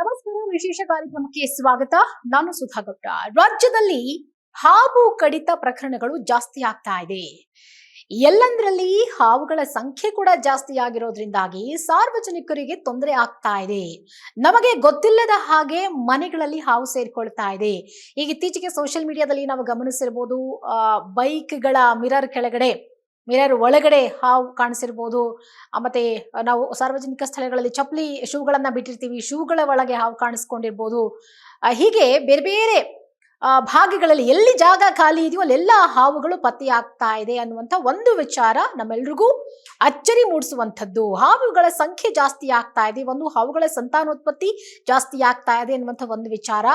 ನಮಸ್ಕಾರ, ವಿಶೇಷ ಕಾರ್ಯಕ್ರಮಕ್ಕೆ ಸ್ವಾಗತ. ನಾನು ಸುಧಾ ಗೌಡ ರಾಜ್ಯದಲ್ಲಿ ಹಾವು ಕಡಿತ ಪ್ರಕರಣಗಳು ಜಾಸ್ತಿ ಆಗ್ತಾ ಇದೆ. ಎಲ್ಲಂದ್ರಲ್ಲಿ ಹಾವುಗಳ ಸಂಖ್ಯೆ ಕೂಡ ಜಾಸ್ತಿ ಆಗಿರೋದ್ರಿಂದಾಗಿ ಸಾರ್ವಜನಿಕರಿಗೆ ತೊಂದರೆ ಆಗ್ತಾ ಇದೆ. ನಮಗೆ ಗೊತ್ತಿಲ್ಲದ ಹಾಗೆ ಮನೆಗಳಲ್ಲಿ ಹಾವು ಸೇರ್ಕೊಳ್ತಾ ಇದೆ. ಈಗ ಇತ್ತೀಚೆಗೆ ಸೋಷಿಯಲ್ ಮೀಡಿಯಾದಲ್ಲಿ ನಾವು ಗಮನಿಸಿರ್ಬೋದು ಬೈಕ್ಗಳ ಮಿರರ್ ಕೆಳಗಡೆ ಮಿರರ್ ಒಳಗಡೆ ಹಾವು ಕಾಣಿಸಿರ್ಬೋದು. ಮತ್ತೆ ನಾವು ಸಾರ್ವಜನಿಕ ಸ್ಥಳಗಳಲ್ಲಿ ಚಪ್ಪಲಿ ಶೂಗಳನ್ನ ಬಿಟ್ಟಿರ್ತೀವಿ. ಶೂಗಳ ಒಳಗೆ ಹಾವು ಕಾಣಿಸ್ಕೊಂಡಿರ್ಬೋದು. ಹೀಗೆ ಬೇರೆ ಬೇರೆ ಭಾಗಗಳಲ್ಲಿ ಎಲ್ಲಿ ಜಾಗ ಖಾಲಿ ಇದೆಯೋ ಅಲ್ಲೆಲ್ಲ ಹಾವುಗಳು ಪತ್ತೆಯಾಗ್ತಾ ಇದೆ ಅನ್ನುವಂಥ ಒಂದು ವಿಚಾರ ನಮ್ಮೆಲ್ರಿಗೂ ಅಚ್ಚರಿ ಮೂಡಿಸುವಂಥದ್ದು. ಹಾವುಗಳ ಸಂಖ್ಯೆ ಜಾಸ್ತಿ ಆಗ್ತಾ ಇದೆ. ಒಂದು ಹಾವುಗಳ ಸಂತಾನೋತ್ಪತ್ತಿ ಜಾಸ್ತಿ ಆಗ್ತಾ ಇದೆ ಅನ್ನುವಂಥ ಒಂದು ವಿಚಾರ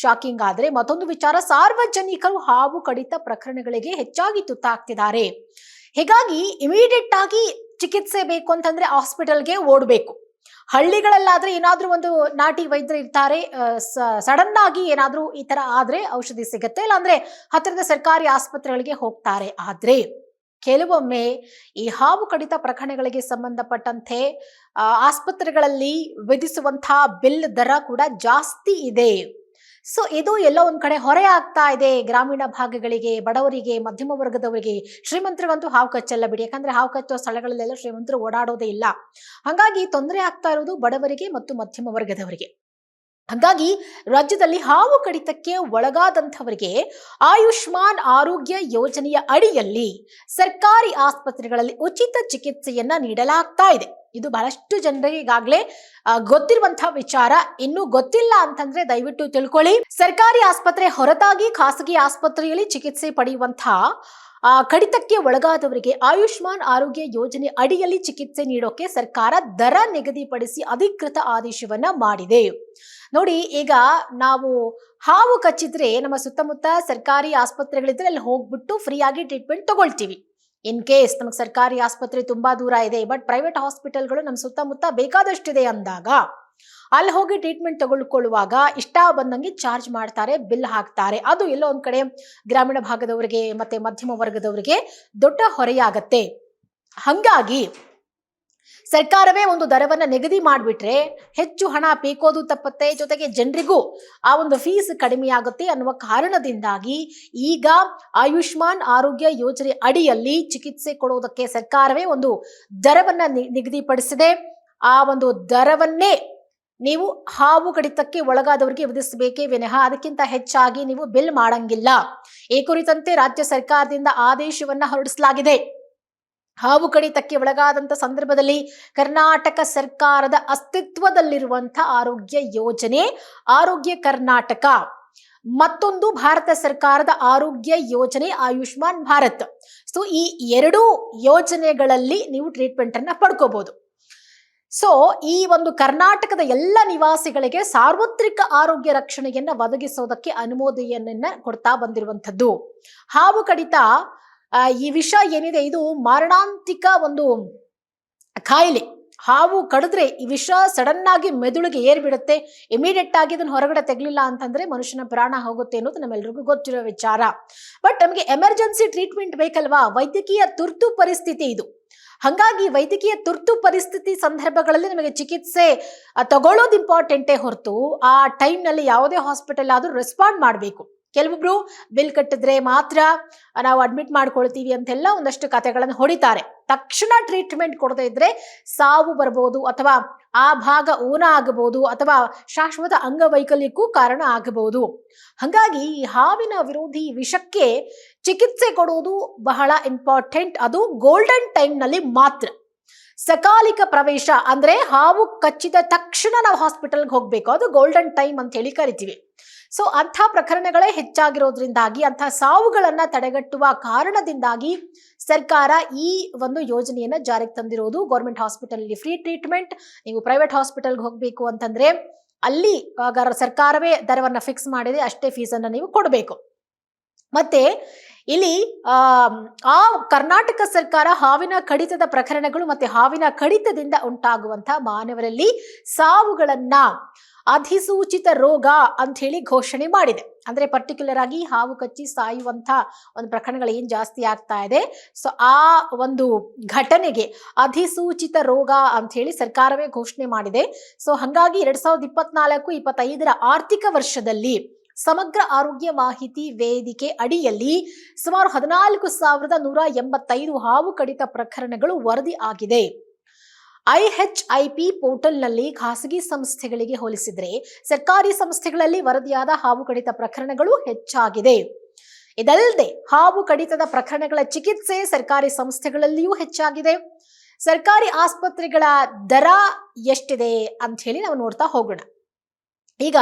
ಶಾಕಿಂಗ್ ಆದರೆ ಮತ್ತೊಂದು ವಿಚಾರ ಸಾರ್ವಜನಿಕರು ಹಾವು ಕಡಿತ ಪ್ರಕರಣಗಳಿಗೆ ಹೆಚ್ಚಾಗಿ ತುತ್ತಾಗ್ತಿದ್ದಾರೆ. ಹೀಗಾಗಿ ಇಮಿಡಿಯೇಟ್ ಆಗಿ ಚಿಕಿತ್ಸೆ ಬೇಕು ಅಂತಂದ್ರೆ ಹಾಸ್ಪಿಟಲ್ಗೆ ಓಡಬೇಕು. ಹಳ್ಳಿಗಳಲ್ಲಾದ್ರೆ ಏನಾದ್ರೂ ಒಂದು ನಾಟಿ ವೈದ್ಯರು ಇರ್ತಾರೆ ಸಡನ್ ಆಗಿ ಏನಾದ್ರೂ ಈ ತರ ಆದ್ರೆ ಔಷಧಿ ಸಿಗುತ್ತೆ, ಇಲ್ಲಾಂದ್ರೆ ಹತ್ತಿರದ ಸರ್ಕಾರಿ ಆಸ್ಪತ್ರೆಗಳಿಗೆ ಹೋಗ್ತಾರೆ. ಆದ್ರೆ ಕೆಲವೊಮ್ಮೆ ಈ ಹಾವು ಕಡಿತ ಪ್ರಕರಣಗಳಿಗೆ ಸಂಬಂಧಪಟ್ಟಂತೆ ಆಸ್ಪತ್ರೆಗಳಲ್ಲಿ ವಿಧಿಸುವಂತಹ ಬಿಲ್ ದರ ಕೂಡ ಜಾಸ್ತಿ ಇದೆ. ಸೊ ಇದು ಎಲ್ಲ ಒಂದ್ ಕಡೆ ಹೊರೆ ಆಗ್ತಾ ಇದೆ ಗ್ರಾಮೀಣ ಭಾಗಗಳಿಗೆ, ಬಡವರಿಗೆ, ಮಧ್ಯಮ ವರ್ಗದವರಿಗೆ. ಶ್ರೀಮಂತರಿಗಂತೂ ಹಾವು ಕಚ್ಚಲ್ಲ ಬಿಡಿ. ಯಾಕಂದ್ರೆ ಹಾವು ಕಚ್ಚುವ ಸ್ಥಳಗಳಲ್ಲೆಲ್ಲ ಶ್ರೀಮಂತರು ಓಡಾಡೋದೇ ಇಲ್ಲ. ಹಂಗಾಗಿ ತೊಂದರೆ ಆಗ್ತಾ ಇರೋದು ಬಡವರಿಗೆ ಮತ್ತು ಮಧ್ಯಮ ವರ್ಗದವರಿಗೆ. ಹಾಗಾಗಿ ರಾಜ್ಯದಲ್ಲಿ ಹಾವು ಕಡಿತಕ್ಕೆ ಒಳಗಾದಂಥವರಿಗೆ ಆಯುಷ್ಮಾನ್ ಆರೋಗ್ಯ ಯೋಜನೆಯ ಅಡಿಯಲ್ಲಿ ಸರ್ಕಾರಿ ಆಸ್ಪತ್ರೆಗಳಲ್ಲಿ ಉಚಿತ ಚಿಕಿತ್ಸೆಯನ್ನ ನೀಡಲಾಗ್ತಾ ಇದೆ. ಇದು ಬಹಳಷ್ಟು ಜನರಿಗೆ ಈಗಾಗಲೇ ಗೊತ್ತಿರುವಂತಹ ವಿಚಾರ. ಇನ್ನು ಗೊತ್ತಿಲ್ಲ ಅಂತಂದ್ರೆ ದಯವಿಟ್ಟು ತಿಳ್ಕೊಳ್ಳಿ. ಸರ್ಕಾರಿ ಆಸ್ಪತ್ರೆ ಹೊರತಾಗಿ ಖಾಸಗಿ ಆಸ್ಪತ್ರೆಯಲ್ಲಿ ಚಿಕಿತ್ಸೆ ಪಡೆಯುವಂತಹ ಕಡಿತಕ್ಕೆ ಒಳಗಾದವರಿಗೆ ಆಯುಷ್ಮಾನ್ ಆರೋಗ್ಯ ಯೋಜನೆ ಅಡಿಯಲ್ಲಿ ಚಿಕಿತ್ಸೆ ನೀಡೋಕೆ ಸರ್ಕಾರ ದರ ನಿಗದಿಪಡಿಸಿ ಅಧಿಕೃತ ಆದೇಶವನ್ನ ಮಾಡಿದೆ. ನೋಡಿ, ಈಗ ನಾವು ಹಾವು ಕಚ್ಚಿದ್ರೆ ನಮ್ಮ ಸುತ್ತಮುತ್ತ ಸರ್ಕಾರಿ ಆಸ್ಪತ್ರೆಗಳಿದ್ರೆ ಅಲ್ಲಿ ಹೋಗ್ಬಿಟ್ಟು ಫ್ರೀಯಾಗಿ ಟ್ರೀಟ್ಮೆಂಟ್ ತಗೊಳ್ತೀವಿ. ಇನ್ ಕೇಸ್ ನಮಗೆ ಸರ್ಕಾರಿ ಆಸ್ಪತ್ರೆ ತುಂಬಾ ದೂರ ಇದೆ, ಬಟ್ ಪ್ರೈವೇಟ್ ಹಾಸ್ಪಿಟಲ್ಗಳು ನಮ್ಮ ಸುತ್ತಮುತ್ತ ಬೇಕಾದಷ್ಟಿದೆ ಅಂದಾಗ ಅಲ್ಲಿ ಹೋಗಿ ಟ್ರೀಟ್ಮೆಂಟ್ ತಗೊಳ್ಕೊಳ್ಳುವಾಗ ಇಷ್ಟ ಬಂದಂಗೆ ಚಾರ್ಜ್ ಮಾಡ್ತಾರೆ ಬಿಲ್ ಹಾಕ್ತಾರೆ. ಅದು ಎಲ್ಲೋ ಒಂದ್ ಕಡೆ ಗ್ರಾಮೀಣ ಭಾಗದವರಿಗೆ ಮತ್ತೆ ಮಧ್ಯಮ ವರ್ಗದವರಿಗೆ ದೊಡ್ಡ ಹೊರೆಯಾಗತ್ತೆ. ಹಂಗಾಗಿ ಸರ್ಕಾರವೇ ಒಂದು ದರವನ್ನ ನಿಗದಿ ಮಾಡಿಬಿಟ್ರೆ ಹೆಚ್ಚು ಹಣ ಪೀಕೋದು ತಪ್ಪತ್ತೆ. ಜೊತೆಗೆ ಜನರಿಗೂ ಆ ಒಂದು ಫೀಸ್ ಕಡಿಮೆ ಆಗುತ್ತೆ ಅನ್ನುವ ಕಾರಣದಿಂದಾಗಿ ಈಗ ಆಯುಷ್ಮಾನ್ ಆರೋಗ್ಯ ಯೋಜನೆ ಅಡಿಯಲ್ಲಿ ಚಿಕಿತ್ಸೆ ಕೊಡುವುದಕ್ಕೆ ಸರ್ಕಾರವೇ ಒಂದು ದರವನ್ನ ನಿಗದಿಪಡಿಸಿದೆ. ಆ ಒಂದು ದರವನ್ನೇ ನೀವು ಹಾವು ಕಡಿತಕ್ಕೆ ಒಳಗಾದವರಿಗೆ ವಿಧಿಸಬೇಕೇ ವಿನಃ ಅದಕ್ಕಿಂತ ಹೆಚ್ಚಾಗಿ ನೀವು ಬಿಲ್ ಮಾಡಂಗಿಲ್ಲ. ಈ ಕುರಿತಂತೆ ರಾಜ್ಯ ಸರ್ಕಾರದಿಂದ ಆದೇಶವನ್ನ ಹೊರಡಿಸಲಾಗಿದೆ. ಹಾವು ಕಡಿತಕ್ಕೆ ಒಳಗಾದಂತ ಸಂದರ್ಭದಲ್ಲಿ ಕರ್ನಾಟಕ ಸರ್ಕಾರದ ಅಸ್ತಿತ್ವದಲ್ಲಿರುವಂತ ಆರೋಗ್ಯ ಯೋಜನೆ, ಆರೋಗ್ಯ ಕರ್ನಾಟಕ. ಮತ್ತೊಂದು ಭಾರತ ಸರ್ಕಾರದ ಆರೋಗ್ಯ ಯೋಜನೆ ಆಯುಷ್ಮಾನ್ ಭಾರತ್. ಸೊ ಈ ಎರಡೂ ಯೋಜನೆಗಳಲ್ಲಿ ನೀವು ಟ್ರೀಟ್ಮೆಂಟ್ ಅನ್ನ ಪಡ್ಕೋಬಹುದು ಸೊ ಈ ಒಂದು ಕರ್ನಾಟಕದ ಎಲ್ಲ ನಿವಾಸಿಗಳಿಗೆ ಸಾರ್ವತ್ರಿಕ ಆರೋಗ್ಯ ರಕ್ಷಣೆಯನ್ನ ಒದಗಿಸೋದಕ್ಕೆ ಅನುಮೋದನೆಯನ್ನ ಕೊಡ್ತಾ ಬಂದಿರುವಂಥದ್ದು. ಹಾವು ಕಡಿತ ಈ ವಿಷ ಏನಿದೆ, ಇದು ಮಾರಣಾಂತಿಕ ಒಂದು ಕಾಯಿಲೆ ಹಾವು ಕಡಿದ್ರೆ ಈ ವಿಷ ಸಡನ್ ಆಗಿ ಮೆದುಳಿಗೆ ಏರ್ಬಿಡುತ್ತೆ ಇಮಿಡಿಯೇಟ್ ಆಗಿ ಅದನ್ನ ಹೊರಗಡೆ ತೆಗಲಿಲ್ಲ ಅಂತಂದ್ರೆ ಮನುಷ್ಯನ ಪ್ರಾಣ ಹೋಗುತ್ತೆ ಅನ್ನೋದು ನಮ್ಮೆಲ್ರಿಗೂ ಗೊತ್ತಿರೋ ವಿಚಾರ. ಬಟ್ ನಮಗೆ ಎಮರ್ಜೆನ್ಸಿ ಟ್ರೀಟ್ಮೆಂಟ್ ಬೇಕಲ್ವಾ? ವೈದ್ಯಕೀಯ ತುರ್ತು ಪರಿಸ್ಥಿತಿ ಇದು. ಹಂಗಾಗಿ ವೈದ್ಯಕೀಯ ತುರ್ತು ಪರಿಸ್ಥಿತಿ ಸಂದರ್ಭಗಳಲ್ಲಿ ನಿಮಗೆ ಚಿಕಿತ್ಸೆ ತಗೊಳ್ಳೋದು ಇಂಪಾರ್ಟೆಂಟೇ ಹೊರತು ಆ ಟೈಮ್ನಲ್ಲಿ ಯಾವುದೇ ಹಾಸ್ಪಿಟಲ್ ಆದರೂ ರೆಸ್ಪಾಂಡ್ ಮಾಡಬೇಕು. ಕೆಲವೊಬ್ರು ಬಿಲ್ ಕಟ್ಟಿದ್ರೆ ಮಾತ್ರ ನಾವು ಅಡ್ಮಿಟ್ ಮಾಡ್ಕೊಳ್ತೀವಿ ಅಂತೆಲ್ಲ ಒಂದಷ್ಟು ಕಥೆಗಳನ್ನು ಹೊಡಿತಾರೆ. ತಕ್ಷಣ ಟ್ರೀಟ್ಮೆಂಟ್ ಕೊಡದೇ ಇದ್ರೆ ಸಾವು ಬರ್ಬೋದು ಅಥವಾ ಆ ಭಾಗ ಊನ ಆಗಬಹುದು ಅಥವಾ ಶಾಶ್ವತ ಅಂಗವೈಕಲ್ಯಕ್ಕೂ ಕಾರಣ ಆಗಬಹುದು. ಹಾಗಾಗಿ ಈ ಹಾವಿನ ವಿರೋಧಿ ವಿಷಕ್ಕೆ ಚಿಕಿತ್ಸೆ ಕೊಡುವುದು ಬಹಳ ಇಂಪಾರ್ಟೆಂಟ್ ಅದು ಗೋಲ್ಡನ್ ಟೈಮ್ನಲ್ಲಿ ಮಾತ್ರ. ಸಕಾಲಿಕ ಪ್ರವೇಶ ಅಂದ್ರೆ ಹಾವು ಕಚ್ಚಿದ ತಕ್ಷಣ ನಾವು ಹಾಸ್ಪಿಟಲ್ಗೆ ಹೋಗ್ಬೇಕು. ಅದು ಗೋಲ್ಡನ್ ಟೈಮ್ ಅಂತ ಹೇಳಿ ಕರಿತೀವಿ. ಸೊ ಅಂಥ ಪ್ರಕರಣಗಳೇ ಹೆಚ್ಚಾಗಿರೋದ್ರಿಂದಾಗಿ, ಅಂಥ ಸಾವುಗಳನ್ನು ತಡೆಗಟ್ಟುವ ಕಾರಣದಿಂದಾಗಿ ಸರ್ಕಾರ ಈ ಒಂದು ಯೋಜನೆಯನ್ನ ಜಾರಿಗೆ ತಂದಿರೋದು. ಗೌರ್ಮೆಂಟ್ ಹಾಸ್ಪಿಟಲ್ ಫ್ರೀ ಟ್ರೀಟ್ಮೆಂಟ್ ನೀವು ಪ್ರೈವೇಟ್ ಹಾಸ್ಪಿಟಲ್ಗೆ ಹೋಗ್ಬೇಕು ಅಂತಂದ್ರೆ ಅಲ್ಲಿ ಸರ್ಕಾರವೇ ದರವನ್ನ ಫಿಕ್ಸ್ ಮಾಡಿದೆ, ಅಷ್ಟೇ ಫೀಸನ್ನು ನೀವು ಕೊಡಬೇಕು. ಮತ್ತೆ ಇಲ್ಲಿ, ಆ ಕರ್ನಾಟಕ ಸರ್ಕಾರ ಹಾವಿನ ಕಡಿತದ ಪ್ರಕರಣಗಳು ಮತ್ತೆ ಹಾವಿನ ಕಡಿತದಿಂದ ಉಂಟಾಗುವಂತಹ ಮಾನವರಲ್ಲಿ ಸಾವುಗಳನ್ನ ಅಧಿಸೂಚಿತ ರೋಗ ಅಂತ ಹೇಳಿ ಘೋಷಣೆ ಮಾಡಿದೆ. ಅಂದ್ರೆ ಪರ್ಟಿಕ್ಯುಲರ್ ಆಗಿ ಹಾವು ಕಚ್ಚಿ ಸಾಯುವಂತ ಒಂದು ಪ್ರಕರಣಗಳು ಏನ್ ಜಾಸ್ತಿ ಆಗ್ತಾ ಇದೆ. ಸೊ ಆ ಒಂದು ಘಟನೆಗೆ ಅಧಿಸೂಚಿತ ರೋಗ ಅಂತ ಹೇಳಿ ಸರ್ಕಾರವೇ ಘೋಷಣೆ ಮಾಡಿದೆ. ಸೊ ಹಂಗಾಗಿ ಎರಡ್ ಸಾವಿರದ ಇಪ್ಪತ್ನಾಲ್ಕು, ಇಪ್ಪತ್ತೈದರ ಆರ್ಥಿಕ ವರ್ಷದಲ್ಲಿ ಸಮಗ್ರ ಆರೋಗ್ಯ ಮಾಹಿತಿ ವೇದಿಕೆ ಅಡಿಯಲ್ಲಿ ಸುಮಾರು ಹದಿನಾಲ್ಕು ಸಾವಿರದ ನೂರ ಎಂಬತ್ತೈದು ಹಾವು ಕಡಿತ ಪ್ರಕರಣಗಳು ವರದಿ ಆಗಿದೆ. ಐಎಚ್ಐಪಿ ಪೋರ್ಟಲ್ನಲ್ಲಿ ಖಾಸಗಿ ಸಂಸ್ಥೆಗಳಿಗೆ ಹೋಲಿಸಿದರೆ ಸರ್ಕಾರಿ ಸಂಸ್ಥೆಗಳಲ್ಲಿ ವರದಿಯಾದ ಹಾವು ಕಡಿತ ಪ್ರಕರಣಗಳು ಹೆಚ್ಚಾಗಿದೆ. ಇದಲ್ಲದೆ ಹಾವು ಕಡಿತದ ಪ್ರಕರಣಗಳ ಚಿಕಿತ್ಸೆ ಸರ್ಕಾರಿ ಸಂಸ್ಥೆಗಳಲ್ಲಿಯೂ ಹೆಚ್ಚಾಗಿದೆ. ಸರ್ಕಾರಿ ಆಸ್ಪತ್ರೆಗಳ ದರ ಎಷ್ಟಿದೆ ಅಂತ ಹೇಳಿ ನಾವು ನೋಡ್ತಾ ಹೋಗೋಣ. ಈಗ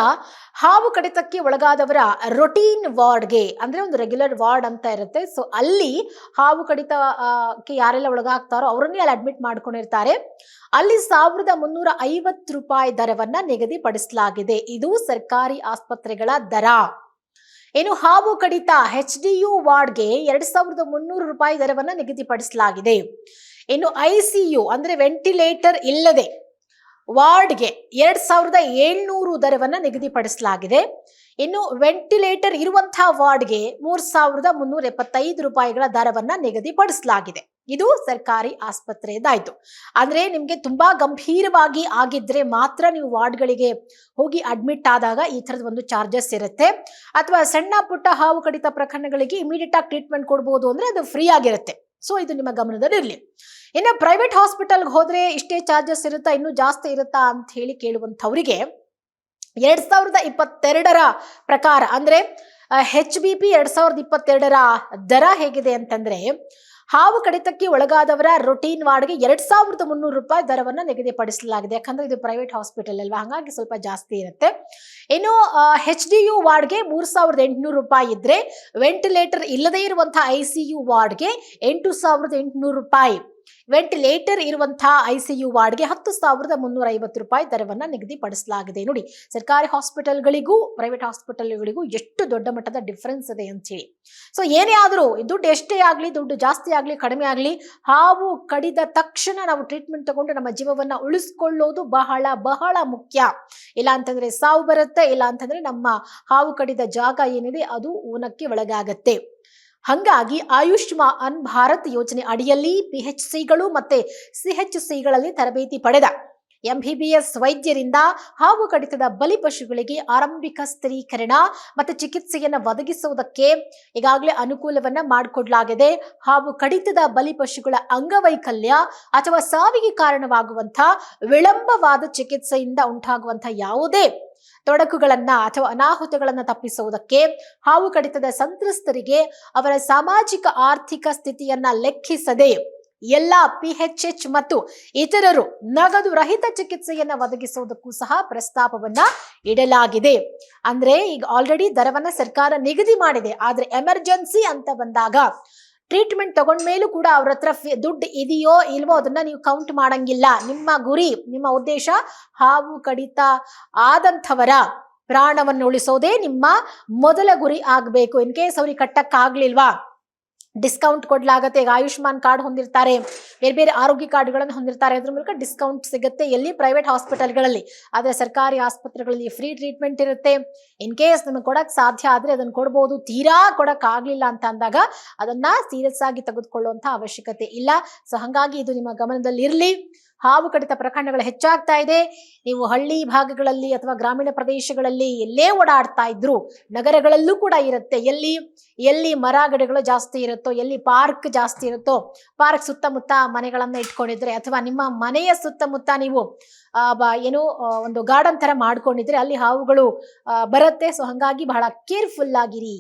ಹಾವು ಕಡಿತಕ್ಕೆ ಒಳಗಾದವರ ರೊಟೀನ್ ವಾರ್ಡ್ಗೆ ಅಂದ್ರೆ ಒಂದು ರೆಗ್ಯುಲರ್ ವಾರ್ಡ್ ಅಂತ ಇರುತ್ತೆ. ಸೊ ಅಲ್ಲಿ ಹಾವು ಕಡಿತಕ್ಕೆ ಯಾರೆಲ್ಲ ಒಳಗಾಗ್ತಾರೋ ಅವರನ್ನೇ ಅಲ್ಲಿ ಅಡ್ಮಿಟ್ ಮಾಡ್ಕೊಂಡಿರ್ತಾರೆ. ಅಲ್ಲಿ ಸಾವಿರದ ಮುನ್ನೂರ ಐವತ್ತು ರೂಪಾಯಿ ದರವನ್ನ ನಿಗದಿಪಡಿಸಲಾಗಿದೆ. ಇದು ಸರ್ಕಾರಿ ಆಸ್ಪತ್ರೆಗಳ ದರ. ಏನು ಹಾವು ಕಡಿತ ಹೆಚ್ ಡಿ ಯು ವಾರ್ಡ್ಗೆ ಎರಡ್ ಸಾವಿರದ ಮುನ್ನೂರು ರೂಪಾಯಿ ದರವನ್ನ ನಿಗದಿಪಡಿಸಲಾಗಿದೆ. ಇನ್ನು ಐಸಿಯು ಅಂದ್ರೆ ವೆಂಟಿಲೇಟರ್ ಇಲ್ಲದೆ ವಾರ್ಡ್ಗೆ ಎರಡ್ ಸಾವಿರದ ಏಳ್ನೂರು ದರವನ್ನ ನಿಗದಿಪಡಿಸಲಾಗಿದೆ. ಇನ್ನು ವೆಂಟಿಲೇಟರ್ ಇರುವಂತಹ ವಾರ್ಡ್ಗೆ ಮೂರ್ ಸಾವಿರದ ಮುನ್ನೂರ ಎಪ್ಪತ್ತೈದು ರೂಪಾಯಿಗಳ ದರವನ್ನ ನಿಗದಿಪಡಿಸಲಾಗಿದೆ. ಇದು ಸರ್ಕಾರಿ ಆಸ್ಪತ್ರೆಯದಾಯ್ತು ಅಂದ್ರೆ ನಿಮ್ಗೆ ತುಂಬಾ ಗಂಭೀರವಾಗಿ ಆಗಿದ್ರೆ ಮಾತ್ರ ನೀವು ವಾರ್ಡ್ಗಳಿಗೆ ಹೋಗಿ ಅಡ್ಮಿಟ್ ಆದಾಗ ಈ ಥರದ ಒಂದು ಚಾರ್ಜಸ್ ಇರುತ್ತೆ. ಅಥವಾ ಸಣ್ಣ ಪುಟ್ಟ ಹಾವು ಕಡಿತ ಪ್ರಕರಣಗಳಿಗೆ ಇಮಿಡಿಯೇಟ್ ಆಗಿ ಟ್ರೀಟ್ಮೆಂಟ್ ಕೊಡ್ಬೋದು ಅಂದ್ರೆ ಅದು ಫ್ರೀ ಆಗಿರುತ್ತೆ. ಸೊ ಇದು ನಿಮ್ಮ ಗಮನದಲ್ಲಿರಲಿ. ಇನ್ನು ಪ್ರೈವೇಟ್ ಹಾಸ್ಪಿಟಲ್ಗೆ ಹೋದ್ರೆ ಇಷ್ಟೇ ಚಾರ್ಜಸ್ ಇರುತ್ತಾ, ಇನ್ನೂ ಜಾಸ್ತಿ ಇರುತ್ತಾ ಅಂತ ಹೇಳಿ ಕೇಳುವಂಥವರಿಗೆ ಎರಡ್ ಸಾವಿರದ ಇಪ್ಪತ್ತೆರಡರ ಪ್ರಕಾರ ಅಂದ್ರೆ ಹೆಚ್ ಬಿ ಪಿ ಎರಡ್ ಸಾವಿರದ ಇಪ್ಪತ್ತೆರಡರ ದರ ಹೇಗಿದೆ ಅಂತಂದ್ರೆ ಹಾವು ಕಡಿತಕ್ಕೆ ಒಳಗಾದವರ ರೊಟೀನ್ ವಾರ್ಡ್ಗೆ ಎರಡ್ ಸಾವಿರದ ಮುನ್ನೂರು ರೂಪಾಯಿ ದರವನ್ನು ನಿಗದಿಪಡಿಸಲಾಗಿದೆ. ಯಾಕಂದ್ರೆ ಇದು ಪ್ರೈವೇಟ್ ಹಾಸ್ಪಿಟಲ್ ಅಲ್ವಾ? ಹಾಗಾಗಿ ಸ್ವಲ್ಪ ಜಾಸ್ತಿ ಇರುತ್ತೆ. ಇನ್ನು ಹೆಚ್ ಡಿ ಯು ವಾರ್ಡ್ಗೆ ಮೂರ್ ಸಾವಿರದ ಎಂಟುನೂರು ರೂಪಾಯಿ ಇದ್ರೆ ವೆಂಟಿಲೇಟರ್ ಇಲ್ಲದೇ ಇರುವಂತಹ ಐ ಸಿ ಯು ವಾರ್ಡ್ಗೆ ಎಂಟು ಸಾವಿರದ ಎಂಟುನೂರು ರೂಪಾಯಿ. ವೆಂಟಿಲೇಟರ್ ಇರುವಂತಹ ಐಸಿಯು ವಾರ್ಡ್ಗೆ ಹತ್ತು ಸಾವಿರದ ಮುನ್ನೂರ ಐವತ್ತು ರೂಪಾಯಿ ದರವನ್ನ ನಿಗದಿಪಡಿಸಲಾಗಿದೆ. ನೋಡಿ, ಸರ್ಕಾರಿ ಹಾಸ್ಪಿಟಲ್ಗಳಿಗೂ, ಪ್ರೈವೇಟ್ ಹಾಸ್ಪಿಟಲ್ಗಳಿಗೂ ಎಷ್ಟು ದೊಡ್ಡ ಮಟ್ಟದ ಡಿಫರೆನ್ಸ್ ಇದೆ ಅಂತ ಹೇಳಿ. ಸೊ ಏನೇ ಆದರೂ ದುಡ್ಡು ಎಷ್ಟೇ ಆಗಲಿ, ದುಡ್ಡು ಜಾಸ್ತಿ ಆಗಲಿ, ಕಡಿಮೆ ಆಗಲಿ, ಹಾವು ಕಡಿದ ತಕ್ಷಣ ನಾವು ಟ್ರೀಟ್ಮೆಂಟ್ ತಗೊಂಡು ನಮ್ಮ ಜೀವವನ್ನ ಉಳಿಸ್ಕೊಳ್ಳೋದು ಬಹಳ ಬಹಳ ಮುಖ್ಯ. ಇಲ್ಲ ಅಂತಂದ್ರೆ ಸಾವು ಬರುತ್ತೆ, ಇಲ್ಲ ಅಂತಂದ್ರೆ ನಮ್ಮ ಹಾವು ಕಡಿದ ಜಾಗ ಏನಿದೆ, ಅದು ಊನಕ್ಕೆ ಒಳಗಾಗತ್ತೆ. ಹಂಗಾಗಿ ಆಯುಷ್ಮಾನ್ ಭಾರತ್ ಯೋಜನೆ ಅಡಿಯಲ್ಲಿ ಪಿ ಎಚ್ ಸಿಗಳು ಮತ್ತೆ ಸಿ ಎಚ್ ಸಿಗಳಲ್ಲಿ ತರಬೇತಿ ಪಡೆದ. ಎಂಬಿಬಿಎಸ್ ವೈದ್ಯರಿಂದ ಹಾವು ಕಡಿತದ ಬಲಿ ಪಶುಗಳಿಗೆ ಆರಂಭಿಕ ಸ್ಥಿರೀಕರಣ ಮತ್ತು ಚಿಕಿತ್ಸೆಯನ್ನು ಒದಗಿಸುವುದಕ್ಕೆ ಈಗಾಗಲೇ ಅನುಕೂಲವನ್ನ ಮಾಡಿಕೊಡಲಾಗಿದೆ. ಹಾವು ಕಡಿತದ ಬಲಿ ಪಶುಗಳ ಅಂಗವೈಕಲ್ಯ ಅಥವಾ ಸಾವಿಗೆ ಕಾರಣವಾಗುವಂಥ ವಿಳಂಬವಾದ ಚಿಕಿತ್ಸೆಯಿಂದ ಉಂಟಾಗುವಂಥ ಯಾವುದೇ ತೊಡಕುಗಳನ್ನ ಅಥವಾ ಅನಾಹುತಗಳನ್ನ ತಪ್ಪಿಸುವುದಕ್ಕೆ ಹಾವು ಕಡಿತದ ಸಂತ್ರಸ್ತರಿಗೆ ಅವರ ಸಾಮಾಜಿಕ ಆರ್ಥಿಕ ಸ್ಥಿತಿಯನ್ನ ಲೆಕ್ಕಿಸದೆ ಎಲ್ಲ ಪಿಎಚ್ಎಚ್ ಮತ್ತು ಇತರರು ನಗದು ರಹಿತ ಚಿಕಿತ್ಸೆಯನ್ನ ಒದಗಿಸುವುದಕ್ಕೂ ಸಹ ಪ್ರಸ್ತಾಪವನ್ನ ಇಡಲಾಗಿದೆ. ಅಂದ್ರೆ ಈಗ ಆಲ್ರೆಡಿ ದರವನ್ನ ಸರ್ಕಾರ ನಿಗದಿ ಮಾಡಿದೆ. ಆದ್ರೆ ಎಮರ್ಜೆನ್ಸಿ ಅಂತ ಬಂದಾಗ ಟ್ರೀಟ್ಮೆಂಟ್ ತಗೊಂಡ್ಮೇಲೂ ಕೂಡ ಅವ್ರ ಹತ್ರ ದುಡ್ಡು ಇದೆಯೋ ಇಲ್ವೋ ಅದನ್ನ ನೀವು ಕೌಂಟ್ ಮಾಡಂಗಿಲ್ಲ. ನಿಮ್ಮ ಗುರಿ, ನಿಮ್ಮ ಉದ್ದೇಶ ಹಾವು ಕಡಿತ ಆದಂಥವರ ಪ್ರಾಣವನ್ನು ಉಳಿಸೋದೇ ನಿಮ್ಮ ಮೊದಲ ಗುರಿ ಆಗಬೇಕು. ಇನ್ ಕೇಸ್ ಅವ್ರಿಗೆ ಕಟ್ಟಕ್ಕಾಗ್ಲಿಲ್ವಾ? ಡಿಸ್ಕೌಂಟ್ ಕೊಡ್ಲಾಗತ್ತೆ. ಈಗ ಆಯುಷ್ಮಾನ್ ಕಾರ್ಡ್ ಹೊಂದಿರ್ತಾರೆ. ಬೇರೆ ಬೇರೆ ಆರೋಗ್ಯ ಕಾರ್ಡ್ಗಳನ್ನು ಹೊಂದಿರ್ತಾರೆ. ಅದ್ರ ಮೂಲಕ ಡಿಸ್ಕೌಂಟ್ ಸಿಗುತ್ತೆ ಎಲ್ಲಿ? ಪ್ರೈವೇಟ್ ಹಾಸ್ಪಿಟಲ್ಗಳಲ್ಲಿ ಆದರೆ ಸರ್ಕಾರಿ ಆಸ್ಪತ್ರೆಗಳಲ್ಲಿ ಫ್ರೀ ಟ್ರೀಟ್ಮೆಂಟ್ ಇರುತ್ತೆ. ಇನ್ ಕೇಸ್ ನಮಗೆ ಕೊಡಕ್ಕೆ ಸಾಧ್ಯ ಆದರೆ ಅದನ್ನ ಕೊಡ್ಬೋದು. ತೀರಾ ಕೊಡಕ್ಕೆ ಆಗಲಿಲ್ಲ ಅಂತ ಅಂದಾಗ ಅದನ್ನ ಸೀರಿಯಸ್ ಆಗಿ ತೆಗೆದುಕೊಳ್ಳುವಂಥ ಅವಶ್ಯಕತೆ ಇಲ್ಲ. ಸೊ ಹಾಗಾಗಿ ಇದು ನಿಮ್ಮ ಗಮನದಲ್ಲಿ ಇರಲಿ ಹಾವು ಕಡಿತ ಪ್ರಕರಣಗಳು ಹೆಚ್ಚಾಗ್ತಾ ಇದೆ. ನೀವು ಹಳ್ಳಿ ಭಾಗಗಳಲ್ಲಿ ಅಥವಾ ಗ್ರಾಮೀಣ ಪ್ರದೇಶಗಳಲ್ಲಿ ಎಲ್ಲೇ ಓಡಾಡ್ತಾ ಇದ್ರು ನಗರಗಳಲ್ಲೂ ಕೂಡ ಇರುತ್ತೆ. ಎಲ್ಲಿ ಎಲ್ಲಿ ಮರ ಗಿಡಗಳು ಜಾಸ್ತಿ ಇರುತ್ತೋ, ಎಲ್ಲಿ ಪಾರ್ಕ್ ಜಾಸ್ತಿ ಇರುತ್ತೋ, ಪಾರ್ಕ್ ಸುತ್ತಮುತ್ತ ಮನೆಗಳನ್ನ ಇಟ್ಕೊಂಡಿದ್ರೆ ಅಥವಾ ನಿಮ್ಮ ಮನೆಯ ಸುತ್ತಮುತ್ತ ನೀವು ಏನು ಒಂದು ಗಾರ್ಡನ್ ತರ ಮಾಡ್ಕೊಂಡಿದ್ರೆ ಅಲ್ಲಿ ಹಾವುಗಳು ಬರುತ್ತೆ. ಸೊ ಹಂಗಾಗಿ ಬಹಳ ಕೇರ್ಫುಲ್ ಆಗಿರಿ.